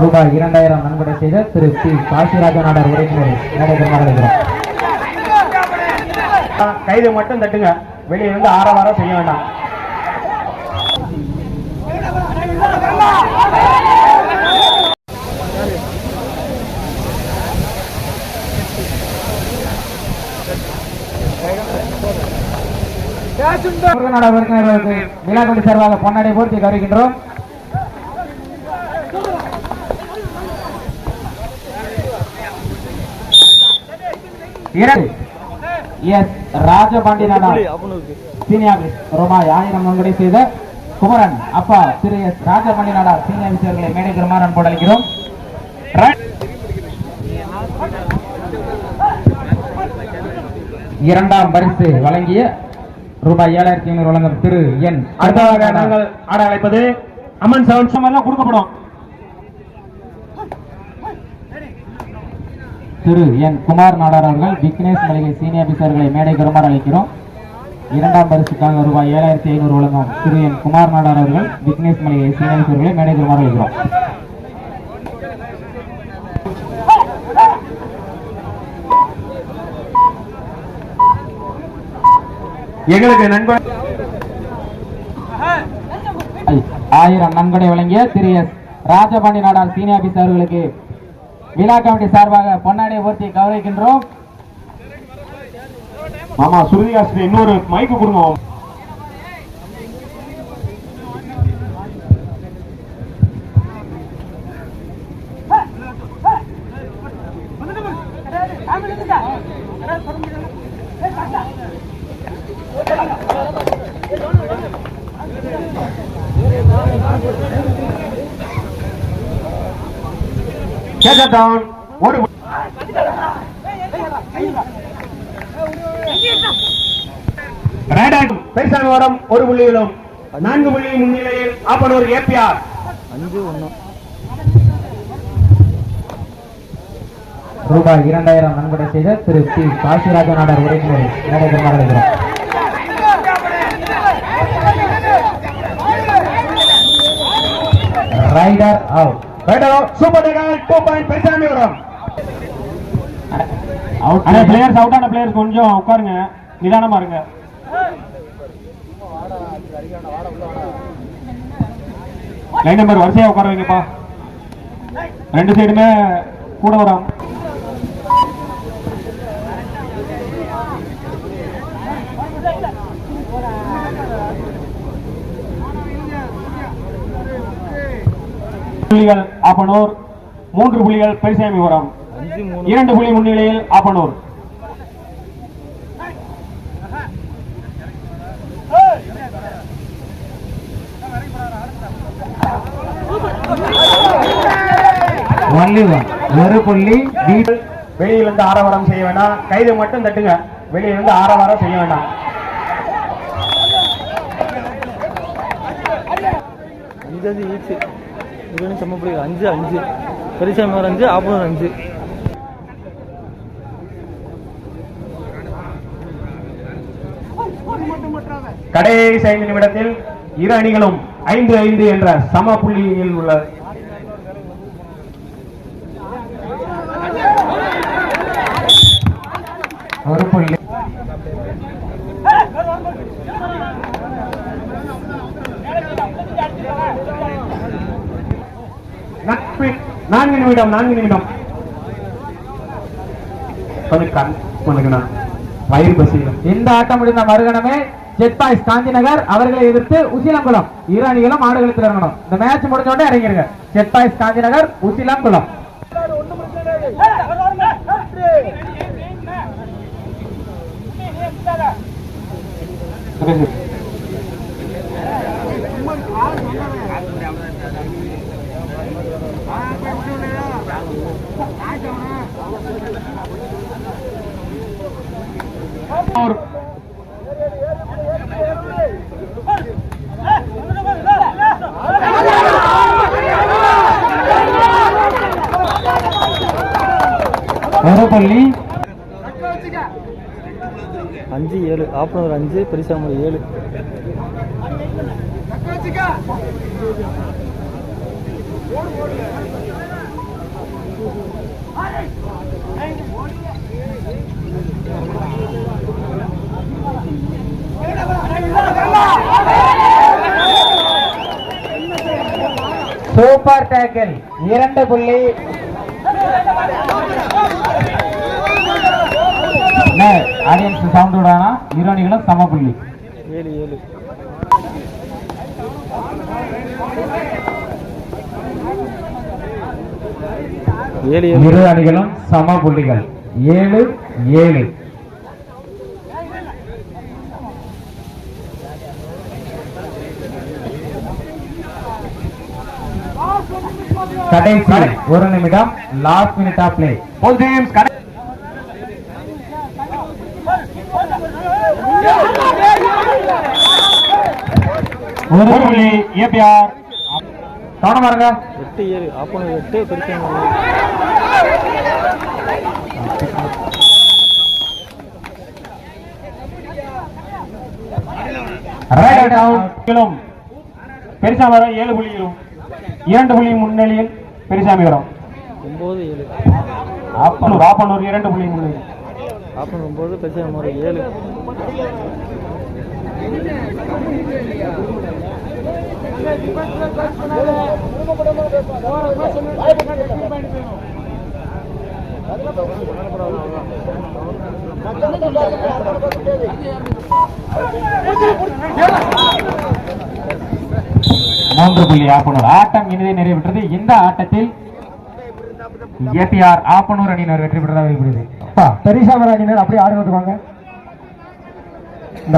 ரூபாய் இரண்டாயிரம் நன்கொடை செய்த திரு பி. காசிராஜ நாடார் நடைபெறும் கைது மட்டும் தட்டுங்க. வெளியே இருந்து ஆரவாரம் செய்ய வேண்டாம். விழாக்குடி சார்பாக பொன்னாடை போர்த்தி கருகின்றோம். எஸ் ராஜபாண்டி நாடார் சீனியர் ரூபாய் ஆயிரம் நன்கொடை செய்த குமரன். அப்பா திரு எஸ் ராஜபாண்டி நாடார் சீனியர் விஷயர்களை மேடைக்கு வருமாறு அன்போடு அளிக்கிறோம் இரண்டாம் பரிசு வழங்கிய ரூபாய் ஏழாயிரத்தி ஐநூறு வழங்கும் திரு என். அடுத்ததாக நாங்கள் ஆட அழைப்பது அம்மன் சவுண்ட் எல்லாம் கொடுக்கப்படும். திரு என் குமார் நாடார் அவர்கள் விக்னேஷ் மளிகை சீனியர் ஆபீசர்களை மேடைக்கு வருமாறு அழைக்கிறோம். இரண்டாம் பரிசுக்காக ரூபாய் ஏழாயிரத்தி ஐநூறு வழங்கும் திரு என் குமார் நாடார் அவர்கள் விக்னேஷ் மளிகை சீனியர் ஆபீசர்களை மேடைக்கு வருமாறு அழைக்கிறோம். எங்களுக்கு நண்பர் ஆயிரம் நன்கொடை வழங்கிய Thiru S. Rajapandi Nadar senior officer அவர்களுக்கு விழா கமிட்டி சார்பாக பொன்னாடை போர்த்தி கௌரவிக்கின்றோம் மாமா சுருதி ஆசிரியர் இன்னொரு மைக்கு கொடுங்க Catch it down. ஒரு வரம் ஒரு புள்ளியிலும் நான்கு புள்ளி முன்னிலையில் ஆப்பனூர் ஏபிஆர் ரூபாய் இரண்டாயிரம் நன்கொடை செய்த Thiru P Kasiraja Nadar raider out super tagger two point Perusamy வரம் அவுட் அண்ணா பிளேயர்ஸ் அவுட் ஆன பிளேயர்ஸ் கொஞ்சம் உட்காருங்க. நிதானமா இருங்க. லைன் நம்பர் வரிசையா உட்கார வைங்கப்பா. ரெண்டு சைடுமே கூட வரோம். புள்ளிகள் ஆப்பனூர் மூன்று புள்ளிகள் பெருசாமி இரண்டு புள்ளி முன்னிலையில் ஆப்பனூர். ஒரு புள்ளி வெளியிலிருந்து ஆரவாரம் செய்ய வேண்டாம். கைது மட்டும் தட்டுங்க. வெளியிலிருந்து ஆரவாரம் செய்ய வேண்டாம். அஞ்சு இது செம்ம பிடிக்கும். அஞ்சு அஞ்சு. பெருசாமி ஒரு அஞ்சு ஆப்பனூர் அஞ்சு. கடைசி ஐந்து நிமிடத்தில் இரு அணிகளும் ஐந்து ஐந்து என்ற சம புள்ளியில் உள்ள ஒரு புள்ளி. நான்கு நிமிடம் நான்கு நிமிடம் வயிறு பசியில் இந்த ஆட்டம் முடிந்த மறுகணமே ஜெட் பாய்ஸ் காந்திநகர் அவர்களை எதிர்த்து உசிலங்குளம் இரு அணிகளும் ஆடுகளத்தில் இறங்கணும் இந்த மேட்ச் முடிஞ்ச உடனே இறங்கிருங்க jet boys Gandhinagar Usilankulam you. புள்ளி அஞ்சு ஏழு. ஆப்பனூர் அஞ்சு பெருசாமி ஏழு. Super tackle. இரண்டு புள்ளி. ஆடியன்ஸ் சவுண்ட் விடானா இரு அணிகளும் சம புள்ளி. ஏழு ஏழு. இரு அணிகளும் சம புள்ளிகள். ஏழு ஏழு. கடைசி ஒரு நிமிடம் லாஸ்ட் மினிட் ஆஃப் பிளே போல் ஒரு ஒரு புள்ளி ஏபிஆர் கவனமா இருங்க எட்டு ஏழு. ஆப்பனூர் எட்டு பெருசாமி ஏழு கிலும் பெரிசாமரம் ஏழு புள்ளிகளும் இரண்டு புள்ளி முன்னிலையில் ஒம்பது ஏழு ஆப்பனூர் ஆப்பனூர் இரண்டு புள்ளி முன்னிலையில் ஆப்பனூர் ஒம்பது பெருசாமி ஏழு மூன்று புள்ளி ஆப்பனூர். ஆட்டம் இனிதே நிறைவேற்றது. இந்த ஆட்டத்தில் ஏபிஆர் ஆப்பனூர் அணியினர் வெற்றி பெற்றதாக இருக்கிறது பெரிசாமர் அணியினர் அப்படியே ஆடுறதுக்கு வாங்க. இந்த